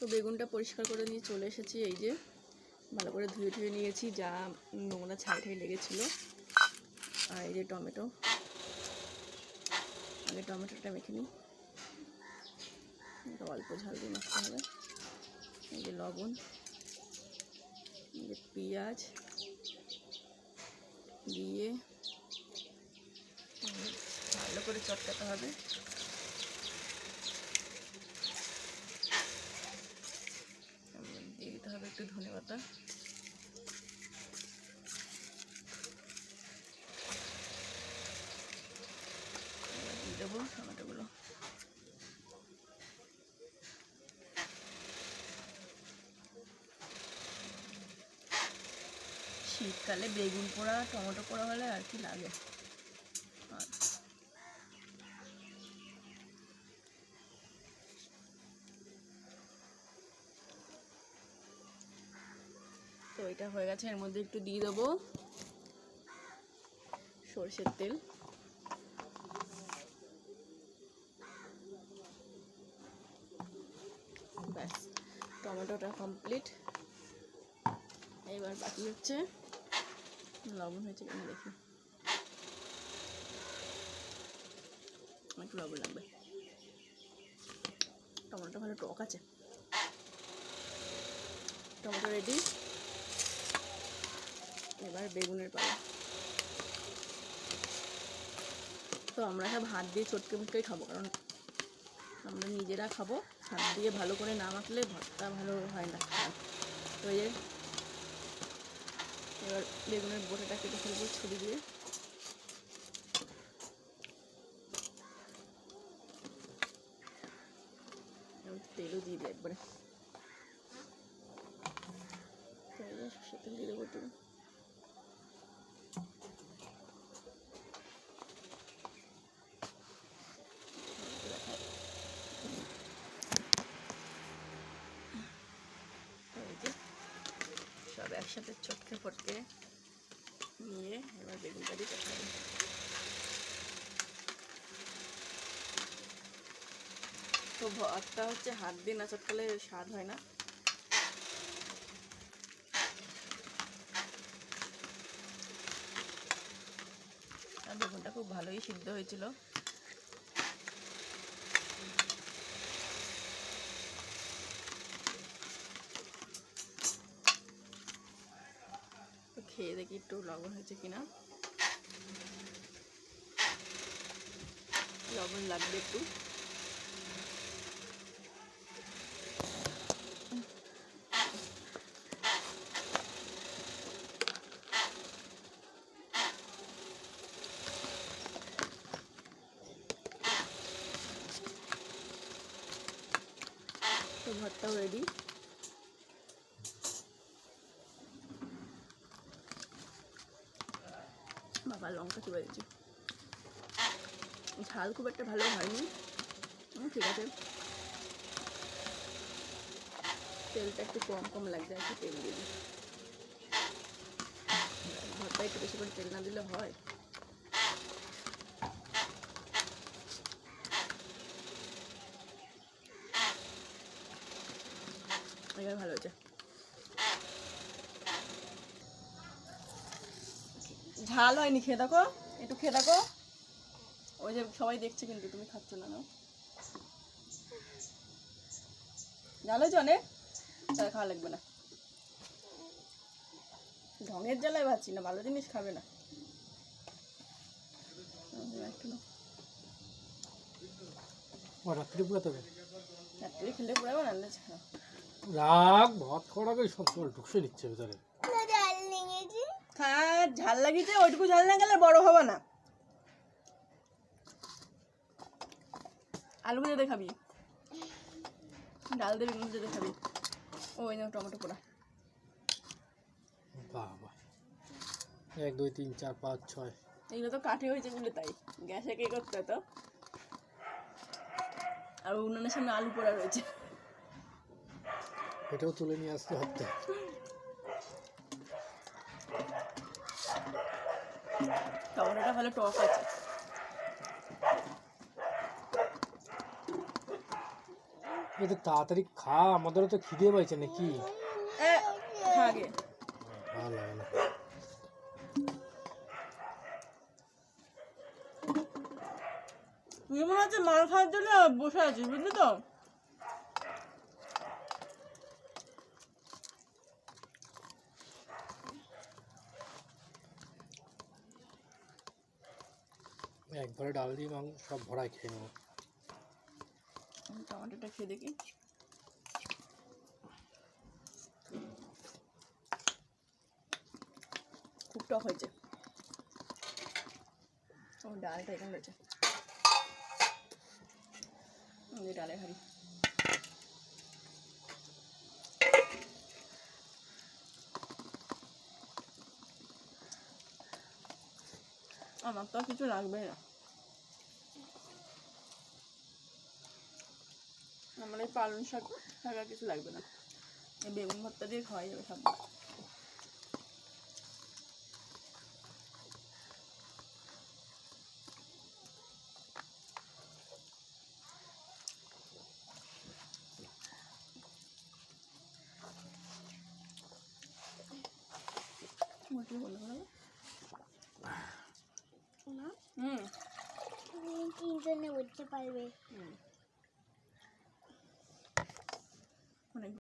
তো বেগুনটা পরিষ্কার করে নিয়ে চলে এসেছি, এই যে ভালো করে ধুয়ে ধুয়ে নিয়েছি, যা নোংরা ছাই ঠাই লেগেছিলো। আর এই যে টমেটো, আগে টমেটোটা মেখে নিই। অল্প ঝাল দিয়ে মাখতে হবে। এই যে লবণ, এই যে পেঁয়াজ, দিয়ে ভালো করে চটকাতে হবে তারপরে দিয়ে দিতে হবে দিয়ে দেবো টমেটোগুলো। শীতকালে বেগুন পোড়া টমেটো পোড়া হলে আর কি লাগে? এটা হয়ে গেছে, এর মধ্যে একটু দিয়ে দেবো সর্ষের তেল। ব্যাস, টমেটোটা কমপ্লিট এবার বাকি হচ্ছে লবণ হয়েছে কিনা দেখি। একটু লবণ লাগবে। টমেটোটা ভালো টক আছে। টমেটো রেডি এবার বেগুনের পালা তো আমরা সব হাত দিয়ে চটকে মুটকেই খাব, কারণ আমরা নিজেরা খাব, হাত দিয়ে ভালো করে না মাখলে ভাতটা ভালো হয় না তো এই এবার বেগুনের বোটাটা কেটে ফেলব ছুরি দিয়ে। তেলও দিয়ে দিই একবারে তো এই যে সর্ষের তেল দিয়ে দেবো একটু এই যে সব একসাথে চটকে ফটকে নিয়ে এবার বেগুনটা দিয়ে চটকাবো তো ভাতটা হচ্ছে হাত দিয়ে না চটকালে স্বাদ হয় না। বেগুনটা খুব ভালোই সিদ্ধ হয়েছিল। খেয়ে দেখি একটু লবণ হয়েছে কিনা। লবণ লাগবে একটু। ভাতটাও রেডি বাবা, লঙ্কা কি বেড়েছে ঝাল খুব একটা ভালো হয়নি। ঠিক আছে। তেলটা একটু কম কম লাগছে, একটু তেল দিয়ে দিই। ভাতটা একটু বেশি করে তেল না দিলে হয়। এবার ভালো হয়েছে ঝাল হয়নি খেয়ে দেখো একটু খেয়ে দেখো। ওই যে সবাই দেখছে কিন্তু তুমি খাচ্ছ না ঝাল হয়েছে অনেক? তাহলে খাওয়া লাগবে না। ঢঙের জ্বালায় ভাবছি না ভালো জিনিস খাবে না। রাত্রি রাত্রে খেলে পড়াবো না রাগ ভাত খাওয়ার আগে সব সময় ঢুকছে নিচ্ছে ভেতরে। খা ঝাল লাগিয়েছে ওইটুকু ঝাল না গেলে বড় হবে না। আলু ভেজে দেখাবি? ডাল দিয়ে বেগুন ভেজে দেখাবি ওই না টমেটো পোড়া। বাবা। এক দুই তিন চার পাঁচ ছয়। এগুলো তো কাঠে হয়েছে বলে তাই। গ্যাসে কে করতে তো? আর উনুনের সামনে আলু পোড়া রয়েছে। এটাও তুলে নিয়ে আসতে হতে টমেটোটা ভালো টক আছে। তাড়াতাড়ি খা আমাদেরও তো খিদে পাইছে নাকি? খাগে ভালো না তুই মনে হচ্ছে মাল খাওয়ার জন্য বসে আছিস বুঝলি তো? একবারে ডাল দিয়ে মাংস সব ভরাই খেয়ে নেব। টমেটোটা খেয়ে দেখি। খুব টক হয়েছে। ও, ডালটা এখানে রয়েছে। ডালে হারি আমার তো কিছু লাগবে না। আমার এই পালং শাক শাক আর কিছু লাগবে না। এই বেগুন ভর্তা দিয়ে খাওয়া যাবে সব। মুরগি বন্ধ করে হুম। তিনজনে উঠতে পারবে। হুম।